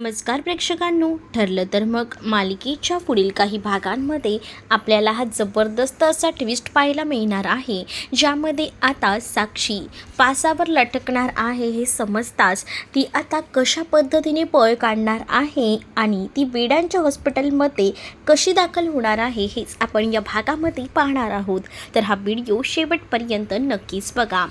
नमस्कार प्रेक्षकांनो ठरलं तर मग मालिकेच्या पुढील काही भागांमध्ये आपल्याला हा जबरदस्त असा ट्विस्ट पाहायला मिळणार आहे ज्यामध्ये आता साक्षी पासावर लटकणार आहे हे समजताच ती आता कशा पद्धतीने पळ काढणार आहे आणि ती बीडांच्या हॉस्पिटलमध्ये कशी दाखल होणार आहे हेच आपण या भागामध्ये पाहणार आहोत. तर हा व्हिडिओ शेवटपर्यंत नक्कीच बघा.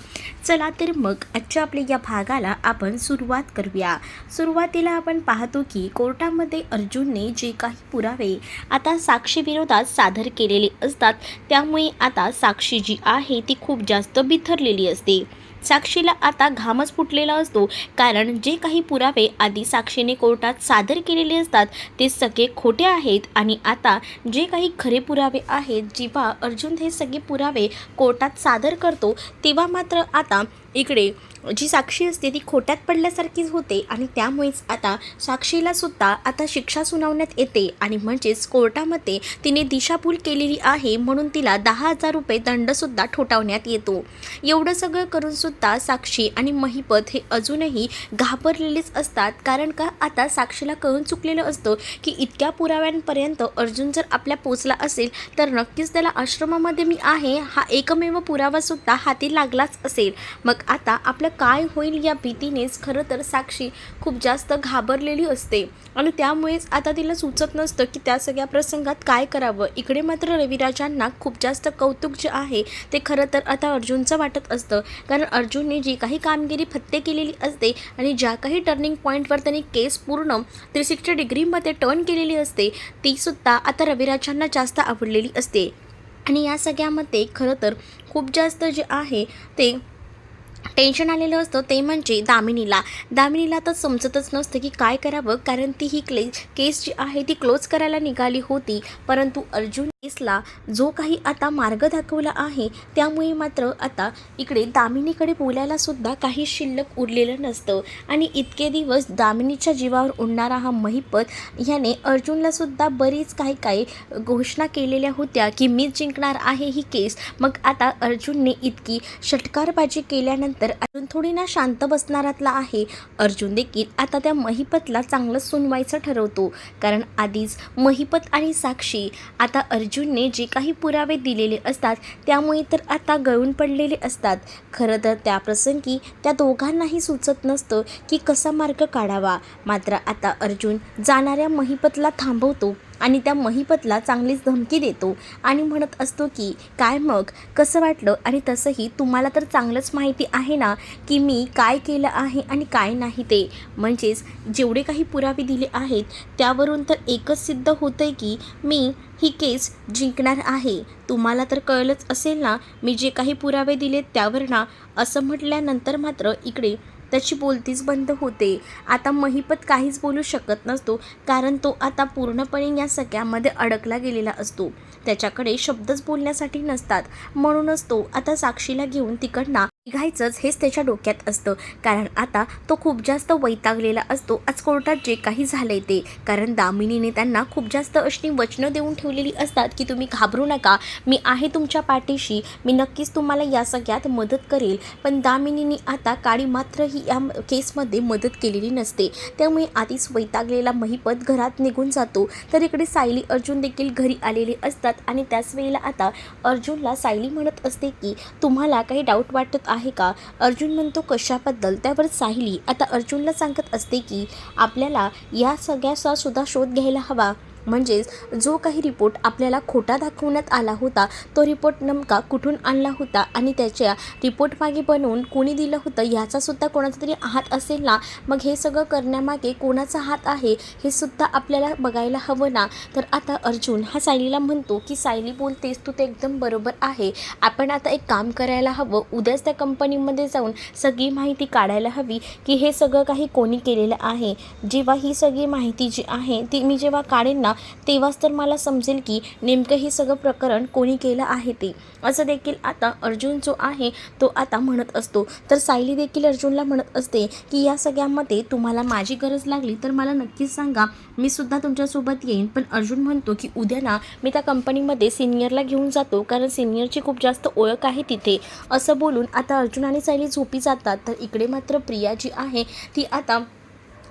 चला तर मग आजच्या आपल्या या भागाला आपण सुरुवात करूया. सुरुवातीला आपण पा पाहतो की कोर्टामध्ये अर्जुनने जे काही पुरावे आता साक्षीविरोधात सादर केलेले असतात त्यामुळे आता साक्षी जी आहे ती खूप जास्त बिथरलेली असते. साक्षीला आता घामच फुटलेला असतो कारण जे काही पुरावे आधी साक्षीने कोर्टात सादर केलेले असतात ते सगळे खोटे आहेत आणि आता जे काही खरे पुरावे आहेत जेव्हा अर्जुन हे सगळे पुरावे कोर्टात सादर करतो तेव्हा मात्र आता इकडे जी साक्षी असते ती खोट्यात पडल्यासारखीच होते आणि त्यामुळेच आता साक्षीला सुद्धा आता शिक्षा सुनावण्यात येते आणि म्हणजेच कोर्टामध्ये तिने दिशाभूल केलेली आहे म्हणून तिला दहा हजार रुपये दंडसुद्धा ठोठावण्यात येतो. एवढं सगळं करूनसुद्धा साक्षी आणि महिपत हे अजूनही घाबरलेलेच असतात कारण का आता साक्षीला कळून चुकलेलं असतं की इतक्या पुराव्यांपर्यंत अर्जुन जर आपल्या पोचला असेल तर नक्कीच त्याला आश्रमामध्ये मी आहे हा एकमेव पुरावासुद्धा हाती लागलाच असेल. मग आता आपलं काय होईल या भीतीनेच खरं तर साक्षी खूप जास्त घाबरलेली असते. आणि त्यामुळेच आता तिला सुचत नसतं की त्या सगळ्या प्रसंगात काय करावं. इकडे मात्र रविराजांना खूप जास्त कौतुक जे आहे ते खरं तर आता अर्जुनचं वाटत असतं. कारण अर्जुनने जी काही कामगिरी फत्ते केलेली असते आणि ज्या काही टर्निंग पॉईंटवर त्यांनी केस पूर्ण थ्री सिक्स्टी डिग्रीमध्ये टर्न केलेली असते तीसुद्धा आता रविराजांना जास्त आवडलेली असते. आणि या सगळ्यामध्ये खरं तर खूप जास्त जे आहे ते टेन्शन आलेलं असतं ते म्हणजे दामिनीला. दामिनीला तर समजतच नसतं की काय करावं कारण ती ही क्ले केस जी आहे ती क्लोज करायला निघाली होती परंतु अर्जुन केसला जो काही आता मार्ग दाखवला आहे त्यामुळे मात्र आता इकडे दामिनीकडे बोलायला सुद्धा काही शिल्लक उरलेलं नसतं. आणि इतके दिवस दामिनीच्या जीवावर उडणारा हा महिपत ह्याने अर्जुनला सुद्धा बरीच काही काही घोषणा केलेल्या होत्या की मीच जिंकणार आहे ही केस. मग आता अर्जुनने इतकी षटकारबाजी केल्यानंतर अर्जुन थोडी ना शांत बसणारातला आहे. अर्जुन देखील आता त्या महिपतला चांगलं सुनवायचं ठरवतो. कारण आधीच महिपत आणि साक्षी आता अर्जुन अर्जुनने जे काही पुरावे दिलेले असतात त्यामुळे तर आता गळून पडलेले असतात. खरं तर त्या प्रसंगी त्या दोघांनाही सुचत नसतं की कसा मार्ग काढावा. मात्र आता अर्जुन जाणाऱ्या महिपतला थांबवतो. आणि त्या महिपतला चांगलीच धमकी देतो आणि म्हणत असतो की काय मग? कसं वाटलं? आणि तसंही तुम्हाला तर चांगलंच माहिती आहे ना की मी काय केलं आहे आणि काय नाही ते. म्हणजेच जेवढे काही पुरावे दिले आहेत त्यावरून तर एकच सिद्ध होतं आहे की मी ही केस जिंकणार आहे. तुम्हाला तर कळलंच असेल ना मी जे काही पुरावे दिले त्यावर ना असं म्हटल्यानंतर मात्र इकडे त्याची बोलतीच बंद होते. आता महिपत काहीच बोलू शकत नसतो कारण तो आता पूर्णपणे या सगळ्यामध्ये अडकला गेलेला असतो. त्याच्याकडे शब्दच बोलण्यासाठी नसतात. म्हणूनच तो आता साक्षीला घेऊन तिकडनं निघायचंच हेच त्याच्या डोक्यात असतं. कारण आता तो खूप जास्त वैतागलेला असतो. आज कोर्टात जे काही झालंय ते. कारण दामिनीने त्यांना खूप जास्त अशी वचनं देऊन ठेवलेली असतात की तुम्ही घाबरू नका. मी आहे तुमच्या पाठीशी. मी नक्कीच तुम्हाला या सगळ्यात मदत करेल. पण दामिनीने आता काळी मात्र ही या केसमध्ये मदत केलेली नसते. त्यामुळे आधीच वैतागलेला महिपत घरात निघून जातो. तर इकडे सायली अर्जुन देखील घरी आलेले असतात. आणि त्याच वेळेला आता अर्जुनला सायली म्हणत असते की तुम्हाला काही डाऊट वाटत आहे का? अर्जुन म्हणतो कशाबद्दल? त्यावर साहिली आता अर्जुनला सांगत असते की आपल्याला या सगळ्याचा सुद्धा शोध घ्यायला हवा. म्हणजेच जो काही रिपोर्ट आपल्याला खोटा दाखवण्यात आला होता तो रिपोर्ट नेमका कुठून आणला होता आणि त्याच्या रिपोर्ट मागे बनवून कोणी दिलं होतं ह्याचासुद्धा कोणाचा तरी हात असेल ना? मग हे सगळं करण्यामागे कोणाचा हात आहे हे सुद्धा आपल्याला बघायला हवं ना? तर आता अर्जुन हा सायलीला म्हणतो की सायली बोलतेस तू ते एकदम बरोबर आहे. आपण आता एक काम करायला हवं. उद्याच त्या कंपनीमध्ये जाऊन सगळी माहिती काढायला हवी की हे सगळं काही कोणी केलेलं आहे. जेव्हा ही सगळी माहिती जी आहे ती मी जेव्हा काढेन ना तेव्हाच तर मला समजेल की नेमकं हे सगळं प्रकरण कोणी केलं आहे ते. असं देखील आता अर्जुन जो आहे तो आता म्हणत असतो. तर सायली देखील अर्जुनला म्हणत असते की या सगळ्यामध्ये तुम्हाला माझी गरज लागली तर मला नक्कीच सांगा. मी सुद्धा तुमच्यासोबत येईन. पण अर्जुन म्हणतो की उद्या ना मी त्या कंपनीमध्ये सिनियरला घेऊन जातो. कारण सिनियरची खूप जास्त ओळख आहे तिथे. असं बोलून आता अर्जुन आणि सायली झोपी जातात. तर इकडे मात्र प्रिया जी आहे ती आता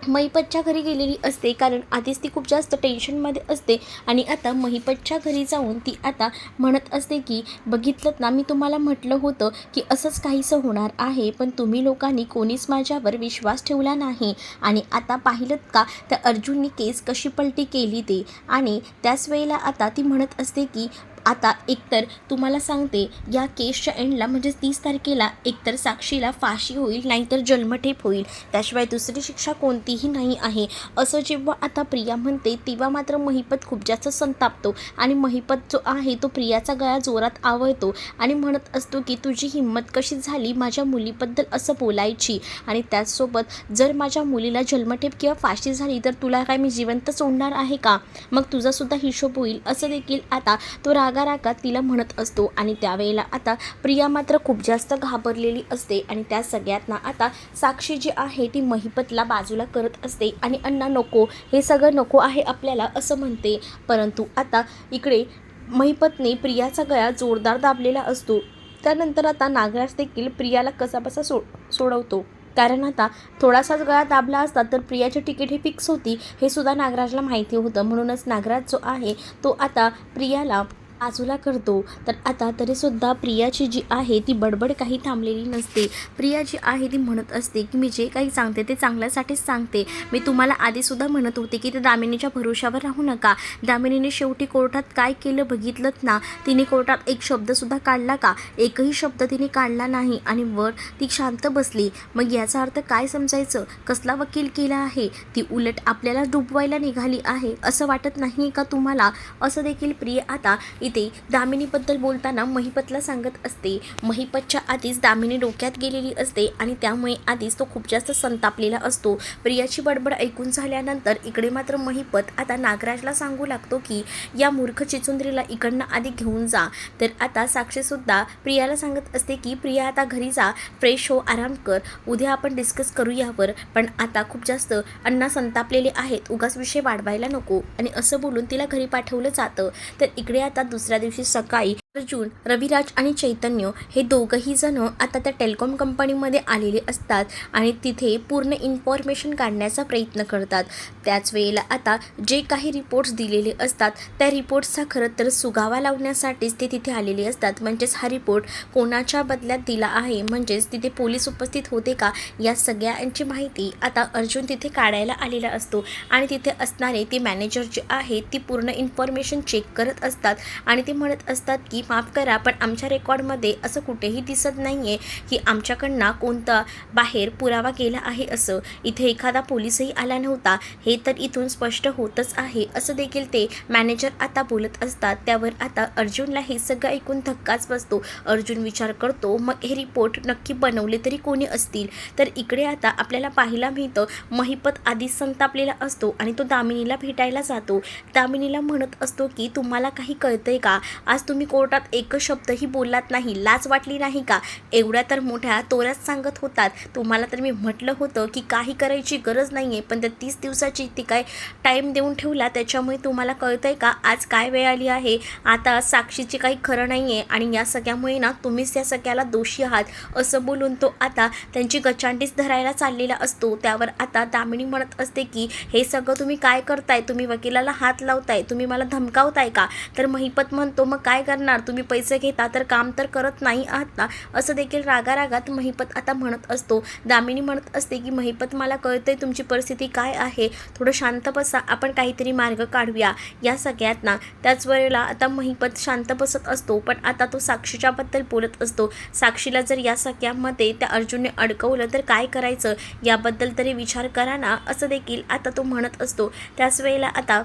महिपतच्या घरी गेलेली असते कारण आधीच ती खूप जास्त टेन्शनमध्ये असते. आणि आता महिपतच्या घरी जाऊन ती आता म्हणत असते की बघितलं ना मी तुम्हाला म्हटलं होतं की असंच काहीसं होणार आहे पण तुम्ही लोकांनी कोणीच माझ्यावर विश्वास ठेवला नाही. आणि आता पाहिलं का त्या अर्जुननी केस कशी पलटी केली ते. आणि त्याच वेळेला आता ती म्हणत असते की आता एकतर तुम्हाला सांगते या केसच्या एंडला म्हणजे तीस तारखेला एकतर साक्षीला फाशी होईल नाहीतर जन्मठेप होईल. त्याशिवाय दुसरी शिक्षा कोणतीही नाही आहे. असं जेव्हा आता प्रिया म्हणते तेव्हा मात्र महिपत खूप जास्त संतापतो आणि महिपत जो आहे तो प्रियाचा गळा जोरात आवळतो आणि म्हणत असतो की तुझी हिंमत कशी झाली माझ्या मुलीबद्दल असं बोलायची? आणि त्याचसोबत जर माझ्या मुलीला जन्मठेप किंवा फाशी झाली तर तुला काय मी जिवंत सोडणार आहे का? मग तुझासुद्धा हिशोब होईल. असं देखील आता तो राग रागारागात तिला म्हणत असतो आणि त्यावेळेला आता प्रिया मात्र खूप जास्त घाबरलेली असते आणि त्या सगळ्यातना आता साक्षी जी आहे ती महिपतला बाजूला करत असते आणि अण्णा नको हे सगळं नको आहे आपल्याला असं म्हणते. परंतु आता इकडे महिपतने प्रियाचा गळा जोरदार दाबलेला असतो. त्यानंतर आता नागराज देखील प्रियाला कसाबसा सो सोडवतो. कारण आता थोडासाच गळा दाबला असता तर प्रियाची तिकीट ही फिक्स होती हे सुद्धा नागराजला माहिती होतं. म्हणूनच नागराज जो आहे तो आता प्रियाला बाजूला करतो. तर आता तरीसुद्धा प्रियाची जी आहे ती बडबड काही थांबलेली नसते. प्रिया जी आहे ती म्हणत असते की मी जे काही सांगते ते चांगल्यासाठीच सांगते. मी तुम्हाला आधीसुद्धा म्हणत होते की ते दामिनीच्या भरोशावर राहू नका. दामिनीने शेवटी कोर्टात काय केलं बघितलंच ना. तिने कोर्टात एक शब्दसुद्धा काढला का? एकही शब्द तिने काढला नाही आणि वर ती शांत बसली. मग याचा अर्थ काय समजायचं? कसला वकील केला आहे? ती उलट आपल्याला डुबवायला निघाली आहे असं वाटत नाही का तुम्हाला? असं देखील प्रिय आता इथे दामिनीबद्दल बोलताना महिपतला सांगत असते. महिपतच्या आधीच दामिनी डोक्यात गेलेली असते आणि त्यामुळे आधीच तो खूप जास्त संतापलेला असतो. प्रियाची बडबड ऐकून झाल्यानंतर इकडे मात्र महिपत आता नागराजला सांगू लागतो की या मूर्ख चिचुंद्रीला इकडनं आधी घेऊन जा. तर आता साक्षीसुद्धा प्रियाला सांगत असते की प्रिया आता घरी जा फ्रेश हो आराम कर. उद्या आपण डिस्कस करू यावर. पण आता खूप जास्त अण्णा संतापलेले आहेत. उगाच विषय वाढवायला नको. आणि असं बोलून तिला घरी पाठवलं जातं. तर इकडे आता दुसऱ्या दिवशी सकाळी अर्जुन रविराज आणि चैतन्य हे दोघंही जण आता त्या टेलिकॉम कंपनीमध्ये आलेले असतात आणि तिथे पूर्ण इन्फॉर्मेशन काढण्याचा प्रयत्न करतात. त्याच वेळेला आता जे काही रिपोर्ट्स दिलेले असतात त्या रिपोर्ट्सचा खरं तर सुगावा लावण्यासाठीच ते तिथे आलेले असतात. म्हणजेच हा रिपोर्ट कोणाच्या बदल्यात दिला आहे? म्हणजेच तिथे पोलीस उपस्थित होते का? या सगळ्यांची माहिती आता अर्जुन तिथे काढायला आलेला असतो आणि तिथे असणारे ते मॅनेजर जे आहे ती पूर्ण इन्फॉर्मेशन चेक करत असतात आणि ते म्हणत असतात की माफ करा पण आमच्या रेकॉर्डमध्ये असं कुठेही दिसत नाही आहे की आमच्याकडनं कोणता बाहेर पुरावा केला आहे असं. इथे एखादा पोलीसही आला नव्हता. हे तर इथून स्पष्ट होतच आहे. असं देखील ते मॅनेजर आता बोलत असतात. त्यावर आता अर्जुनला हे सगळं ऐकून धक्काच बसतो. अर्जुन विचार करतो मग हे रिपोर्ट नक्की बनवले तरी कोणी असतील तर इकडे आता आपल्याला पाहायला मिळतं महिपत आधीच संतापलेला असतो आणि तो दामिनीला भेटायला जातो. दामिनीला म्हणत असतो की तुम्हाला काही कळतंय का? आज तुम्ही कोर्टात एक शब्दही बोललात नाही. लाज वाटली नाही का? एवढ्या तर मोठ्या तोऱ्यात सांगत होतात. तुम्हाला तर मी म्हटलं होतं की काही करायची गरज नाही आहे पण त्या तीस दिवसाची ती काय टाईम देऊन ठेवला त्याच्यामुळे तुम्हाला कळतंय का? आज काय वेळ आली आहे? आता साक्षीची काही खरं नाही आहे आणि या सगळ्यामुळे ना तुम्हीच या सगळ्याला दोषी आहात. असं बोलून तो आता त्यांची गचांडीच धरायला चाललेला असतो. त्यावर आता दामिनी म्हणत असते की हे सगळं तुम्ही काय करताय? तुम्ही वकिलाला हात लावताय? तुम्ही मला धमकावताय का? तर महिपत म्हणतो मग काय करणार? तुम्ही पैसे घेता तर काम तर करत नाही आहात ना? असं देखील रागारागात महिपत आता म्हणत असतो. दामिनी म्हणत असते की महिपत मला कळतंय तुमची परिस्थिती काय आहे. थोडं शांत बसा. आपण काहीतरी मार्ग काढूया. या सगळ्यात ना त्याच वेळेला आता महिपत शांत बसत असतो पण आता तो साक्षीच्याबद्दल बोलत असतो. साक्षीला जर या सगळ्यामध्ये त्या अर्जुनने अडकवलं तर काय करायचं? याबद्दल तरी विचार करा ना असं देखील आता तो म्हणत असतो. त्याच वेळेला आता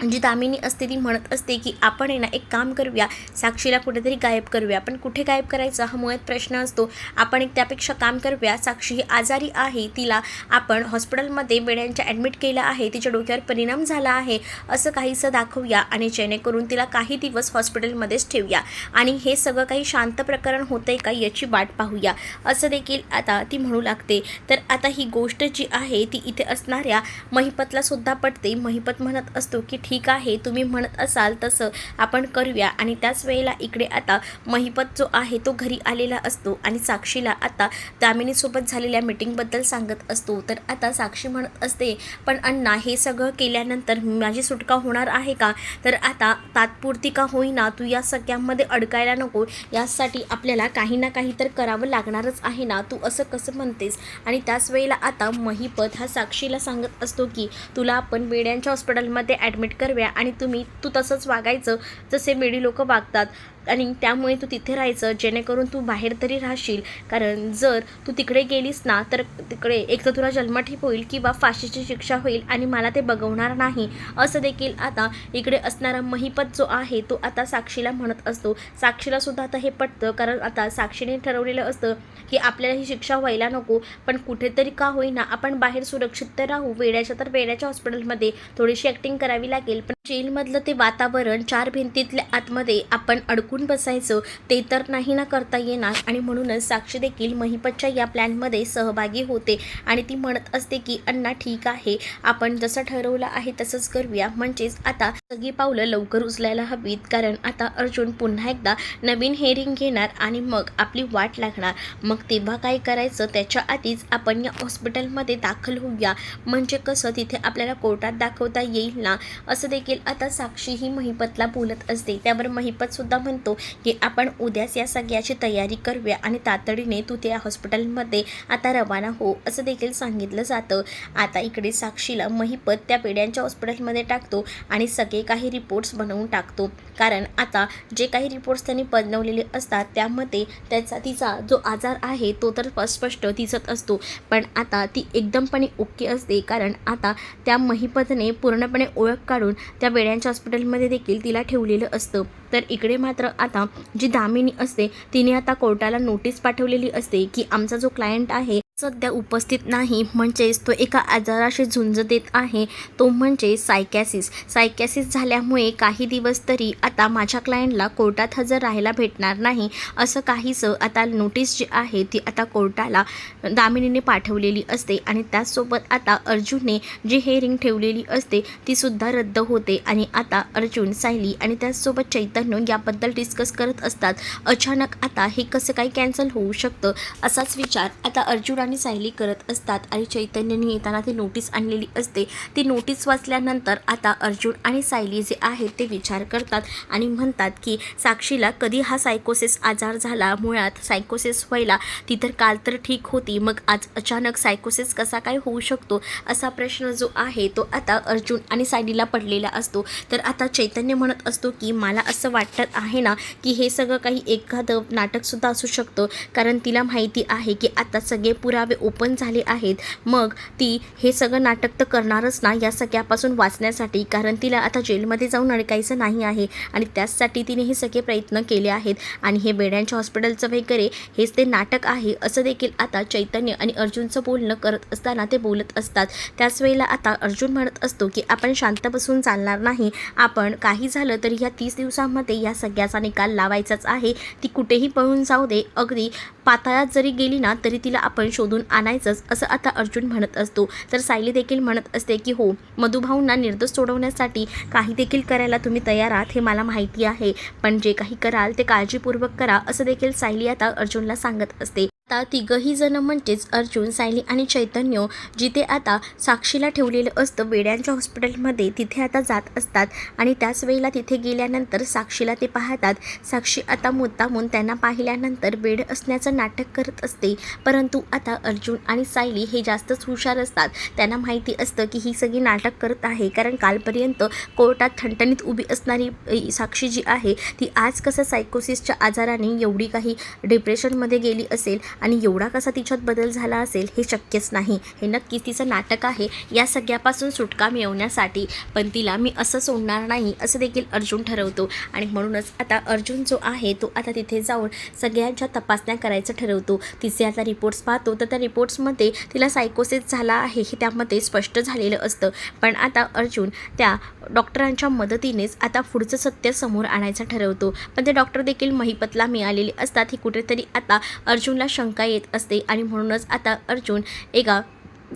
जी दामिनी असते ती म्हणत असते की आपण आहे ना एक काम करूया साक्षीला कुठेतरी गायब करूया. पण कुठे गायब करायचा? हा मुळात प्रश्न असतो. आपण एक त्यापेक्षा काम करूया. साक्षी ही आजारी आहे. तिला आपण हॉस्पिटलमध्ये वेड्यांच्या ॲडमिट केलं आहे. तिच्या डोक्यावर परिणाम झाला आहे. असं काहीसं दाखवूया आणि जेणेकरून तिला काही दिवस हॉस्पिटलमध्येच ठेवूया. आणि हे सगळं काही शांत प्रकरण होतंय का याची वाट पाहूया. असं देखील आता ती म्हणू लागते. तर आता ही गोष्ट जी आहे ती इथे असणाऱ्या महिपतलासुद्धा पटते. महिपत म्हणत असतो की ठीक आहे तुम्ही म्हणत असाल तसं आपण करूया. आणि त्याच वेळेला इकडे आता महिपत जो आहे तो घरी आलेला असतो. आणि साक्षीला आता दामिनीसोबत झालेल्या मिटिंगबद्दल सांगत असतो. तर आता साक्षी म्हणत असते पण अण्णा हे सगळं केल्यानंतर माझी सुटका होणार आहे का? तर आता तात्पुरती का होईना? तू या सगळ्यामध्ये अडकायला नको. यासाठी आपल्याला काही ना काही तर करावं लागणारच आहे ना? तू असं कसं म्हणतेस? आणि त्याच वेळेला आता महिपत हा साक्षीला सांगत असतो की तुला आपण वेड्यांच्या हॉस्पिटलमध्ये ॲडमिट करूया आणि तुम्ही तू तसंच वागायचं जसे वेडी लोक वागतात. आणि त्यामुळे तू तिथे राहायचं जेणेकरून तू बाहेर तरी राहशील. कारण जर तू तिकडे गेलीस ना तर तिकडे एक तर तुला जन्मठीप होईल किंवा फाशीची शिक्षा होईल आणि मला ते बघवणार नाही. असं देखील आता इकडे असणारा महिपत जो आहे तो आता साक्षीला म्हणत असतो. साक्षीला सुद्धा आता हे पटतं कारण आता साक्षीने ठरवलेलं असतं की आपल्याला ही शिक्षा व्हायला नको. पण कुठेतरी का होईना आपण बाहेर सुरक्षित तर राहू वेड्याच्या तर वेड्याच्या हॉस्पिटलमध्ये थोडीशी ॲक्टिंग करावी लागेल. पण जेलमधलं ते वातावरण चार भिंतीतल्या आतमध्ये आपण अडकून बसायचं ते तर नाही ना करता येणार. आणि म्हणूनच साक्षी देखील महिपतच्या या प्लॅनमध्ये सहभागी होते. आणि ती म्हणत असते की अण्णा ठीक आहे. आपण जसं ठरवलं आहे तसंच करूया. म्हणजेच आता सगळी पावलं लवकर उचलायला हवीत. कारण आता अर्जुन पुन्हा एकदा नवीन हेअरिंग घेणार आणि मग आपली वाट लागणार. मग तेव्हा काय करायचं? त्याच्या आधीच आपण या हॉस्पिटलमध्ये दाखल होऊया. म्हणजे कसं? तिथे आपल्याला कोर्टात दाखवता येईल ना? असं देखील आता साक्षी ही महिपतला बोलत असते. त्यावर महिपत सुद्धा म्हणतो की आपण उद्याच या सगळ्याची तयारी करूया आणि तातडीने तू त्या हॉस्पिटलमध्ये आता रवाना हो असं देखील सांगितलं जातं. आता इकडे साक्षीला महिपत त्या पेड्यांच्या हॉस्पिटलमध्ये टाकतो आणि सगळे काही रिपोर्ट्स बनवून टाकतो. कारण आता जे काही रिपोर्ट्स त्यांनी बनवलेले असतात त्यामध्ये त्याचा तिचा जो आजार आहे तो तर स्पष्ट दिसत असतो. पण आता ती एकदमपणे ओके असते. कारण आता त्या महिपतने पूर्णपणे ओळख काढून त्या वेड्यांच्या हॉस्पिटलमध्ये देखील तिला ठेवलेलं असतं. तर इकडे मात्र आता जी दामिनी असते तिने आता कोर्टाला नोटीस पाठवलेली असते की आमचा जो क्लायंट आहे सध्या उपस्थित नाही. म्हणजेच तो एका आजाराशी झुंज देत आहे. तो म्हणजे सायकॅसिस सायकॅसिस झाल्यामुळे काही दिवस तरी आता माझ्या क्लायंटला कोर्टात हजर राहायला भेटणार नाही. असं काहीसं आता नोटीस जी आहे ती आता कोर्टाला दामिनीने पाठवलेली असते आणि त्याचसोबत आता अर्जुनने जी हेअरिंग ठेवलेली असते ती सुद्धा रद्द होते आणि आता अर्जुन सायली आणि त्याचसोबत चैतन्य याबद्दल डिस्कस करत असतात. अचानक आता हे कसं काही कॅन्सल होऊ शकतं असाच विचार आता अर्जुन आणि सायली करत असतात आणि चैतन्यने येताना ती नोटीस आणलेली असते. ती नोटीस वाचल्यानंतर आता अर्जुन आणि सायली जे आहेत ते विचार करतात आणि म्हणतात की साक्षीला कधी हा सायकोसिस आजार झाला? मुळात सायकोसिस व्हायला ती तर काल तर ठीक होती. मग आज अचानक सायकोसिस कसा काय होऊ शकतो? असा प्रश्न जो आहे तो आता अर्जुन आणि सायलीला पडलेला असतो. तर आता चैतन्य म्हणत असतो की मला असं वाटत आहे ना की हे सगळं काही एखादं नाटकसुद्धा असू शकतं. कारण तिला माहिती आहे की आता सगळे पुरा पुरावे ओपन झाले आहेत. मग ती हे सगळं नाटक तर करणारच ना या सगळ्यापासून वाचण्यासाठी कारण तिला आता जेलमध्ये जाऊन अडकायचं नाही आहे. आणि त्याचसाठी तिने हे सगळे प्रयत्न केले आहेत. आणि हे बेड्यांच्या हॉस्पिटलचं वगैरे हेच ते नाटक आहे असं देखील आता चैतन्य आणि अर्जुनचं बोलणं करत असताना ते बोलत असतात. त्याच वेळेला आता अर्जुन म्हणत असतो की आपण शांत बसून चालणार नाही. आपण काही झालं तरी ह्या तीस दिवसामध्ये या सगळ्याचा निकाल लावायचाच आहे. ती कुठेही पळून जाऊ दे. अगदी पाताळात जरी गेली ना तरी तिला आपण शोधून आणायचंच असं आता अर्जुन म्हणत असतो. तर सायली देखील म्हणत असते की हो मधुभाऊंना निर्दोष सोडवण्यासाठी काही देखील करायला तुम्ही तयार आहात हे मला माहिती आहे. पण जे काही कराल ते काळजीपूर्वक करा असं देखील सायली आता अर्जुनला सांगत असते. आता तिघही जण म्हणजेच अर्जुन सायली आणि चैतन्य जिथे आता साक्षीला ठेवलेलं असतं वेड्यांच्या हॉस्पिटलमध्ये तिथे आता जात असतात आणि त्याच वेळेला तिथे गेल्यानंतर साक्षीला ते पाहतात. साक्षी आता मुद्दामून त्यांना पाहिल्यानंतर वेड असण्याचं नाटक करत असते परंतु आता अर्जुन आणि सायली हे जास्तच हुशार असतात. त्यांना माहिती असतं की ही सगळी नाटक करत आहे कारण कालपर्यंत कोर्टात ठणठणीत उभी असणारी साक्षी जी आहे ती आज कसं सायकोसिसच्या आजाराने एवढी काही डिप्रेशनमध्ये गेली असेल आणि एवढा कसा तिच्यात बदल झाला असेल हे शक्यच नाही. हे नक्कीच तिचं नाटक आहे या सगळ्यापासून सुटका मिळवण्यासाठी. पण तिला मी असं सोडणार नाही असं देखील अर्जुन ठरवतो. आणि म्हणूनच आता अर्जुन जो आहे तो आता तिथे जाऊन सगळ्यांच्या तपासण्या करायचं ठरवतो. तिचे आता रिपोर्ट्स पाहतो तर त्या रिपोर्ट्समध्ये तिला सायकोसिस झाला आहे हे त्यामध्ये स्पष्ट झालेलं असतं. पण आता अर्जुन त्या डॉक्टरांच्या मदतीनेच आता पुढचं सत्य समोर आणायचं ठरवतो. पण ते डॉक्टर देखील महिपतला मिळालेले असतात ही कुठेतरी आता अर्जुनला शंका येत असते आणि म्हणूनच आता अर्जुन एका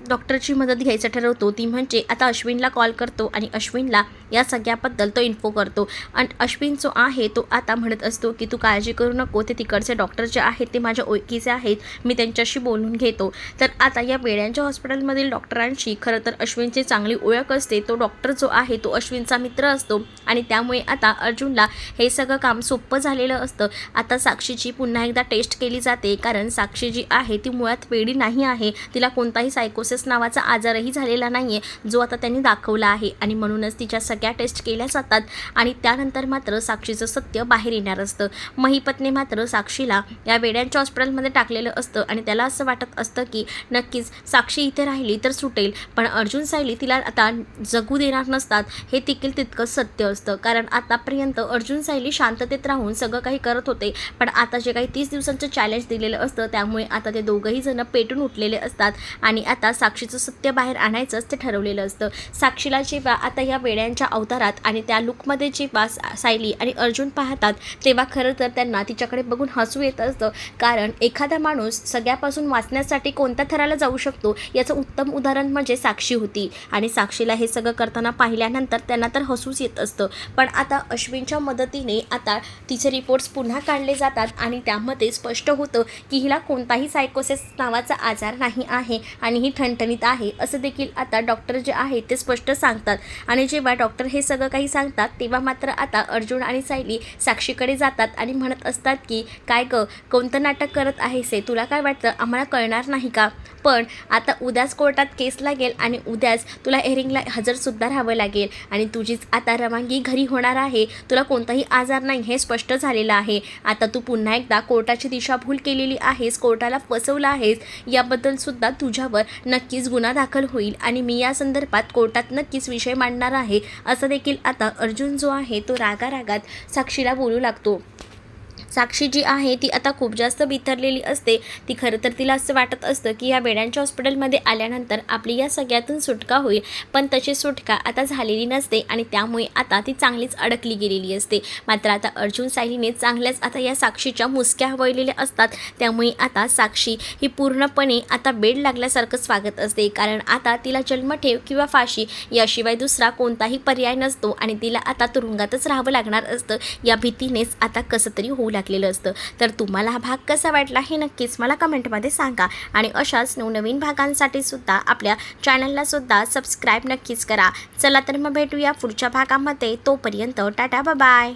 डॉक्टरची मदत घ्यायचं ठरवतो. ती म्हणजे आता अश्विनला कॉल करतो आणि अश्विनला या सगळ्याबद्दल तो इन्फो करतो. आणि अश्विन जो आहे तो आता म्हणत असतो की तू काळजी करू नको ते तिकडचे डॉक्टर जे आहेत ते माझ्या ओळखीचे आहेत मी त्यांच्याशी बोलून घेतो. तर आता या वेड्यांच्या हॉस्पिटलमधील डॉक्टरांशी खरं तर अश्विनची चांगली ओळख असते. तो डॉक्टर जो आहे तो अश्विनचा मित्र असतो. आणि त्यामुळे आता अर्जुनला हे सगळं काम सोपं झालेलं असतं. आता साक्षीची पुन्हा एकदा टेस्ट केली जाते. कारण साक्षी जी आहे ती मुळात वेडी नाही आहे. तिला कोणताही सायकोसिस नावाचा आजारही झालेला नाही आहे जो आता त्यांनी दाखवला आहे. आणि म्हणूनच तिच्या सगळ्या टेस्ट केल्या जातात आणि त्यानंतर मात्र साक्षीचं सत्य बाहेर येणार असतं. महिपतने मात्र साक्षीला या वेड्यांच्या हॉस्पिटलमध्ये टाकलेलं असतं आणि त्याला असं वाटत असतं की नक्कीच साक्षी इथे राहिली तर सुटेल पण अर्जुन सायली तिला आता जगू देणार नसतात हे देखील तितकं सत्य असतं. कारण आतापर्यंत अर्जुन सायली शांततेत राहून सगळं काही करत होते पण आता जे काही तीस दिवसांचं चॅलेंज दिलेलं असतं त्यामुळे आता ते दोघंही जण पेटून उठलेले असतात आणि आता साक्षीचं सत्य बाहेर आणायचंच ते ठरवलेलं असतं. साक्षीला जेव्हा आता या वेड्यांच्या अवतारात आणि त्या लुकमध्ये जेव्हा वास सायली आणि अर्जुन पाहतात तेव्हा खरं तर त्यांना तिच्याकडे बघून हसू येत असतं. कारण एखादा माणूस सगळ्यापासून वाचण्यासाठी कोणत्या थराला जाऊ शकतो याचं उत्तम उदाहरण म्हणजे साक्षी होती. आणि साक्षीला हे सगळं करताना पाहिल्यानंतर त्यांना तर हसूच येत असतं. पण आता अश्विनच्या मदतीने आता तिचे रिपोर्ट्स पुन्हा काढले जातात आणि त्यामध्ये स्पष्ट होतं की हिला कोणताही सायकोसिस नावाचा आजार नाही आहे आणि ही ठणठणीत आहे. असं देखील आता डॉक्टर जे आहे ते स्पष्ट सांगतात. आणि जेव्हा डॉक्टर हे सगळं काही सांगतात तेव्हा मात्र आता अर्जुन आणि सायली साक्षीकडे जातात आणि म्हणत असतात की काय ग कोणतं नाटक करत आहेस हे तुला काय वाटतं? आम्हाला कळणार नाही का? पण आता उद्याच कोर्टात केस लागेल आणि उद्याच तुला एअरिंगला हजरसुद्धा राहावं लागेल. आणि तुझीच आता रवानगी घरी होणार आहे. तुला कोणताही आजार नाही हे स्पष्ट झालेलं आहे. आता तू पुन्हा एकदा कोर्टाची दिशाभूल केलेली आहेस कोर्टाला फसवलं आहेस याबद्दलसुद्धा तुझ्यावर नक्कीच गुन्हा दाखल होईल. आणि मी या संदर्भात कोर्टात नक्कीच विषय मांडणार आहे. असं देखील आता अर्जुन जो आहे तो रागारागात साक्षीला बोलू लागतो. साक्षी जी आहे ती आता खूप जास्त बिथरलेली असते. ती खरं तर तिला असं वाटत असतं की या बेड्यांच्या हॉस्पिटलमध्ये आल्यानंतर आपली या सगळ्यातून सुटका होईल. पण तशी सुटका आता झालेली नसते आणि त्यामुळे आता ती चांगलीच अडकली गेलेली असते. मात्र आता अर्जुन सायलीने चांगल्याच आता या साक्षीच्या मुसक्या वळलेल्या असतात. त्यामुळे आता साक्षी ही पूर्णपणे आता बेड लागल्यासारखंच स्वागत असते. कारण आता तिला जन्मठेव किंवा फाशी याशिवाय दुसरा कोणताही पर्याय नसतो आणि तिला आता तुरुंगातच राहावं लागणार असतं. या भीतीनेच आता कसं तरी होऊ लागतं. लागलेलं असतं. तर तुम्हाला हा भाग कसा वाटला हे नक्कीच मला कमेंटमध्ये सांगा. आणि अशाच नवनवीन भागांसाठी सुद्धा आपल्या चॅनलला सुद्धा सबस्क्राईब नक्कीच करा. चला तर मग भेटूया पुढच्या भागामध्ये. तोपर्यंत टाटा बाय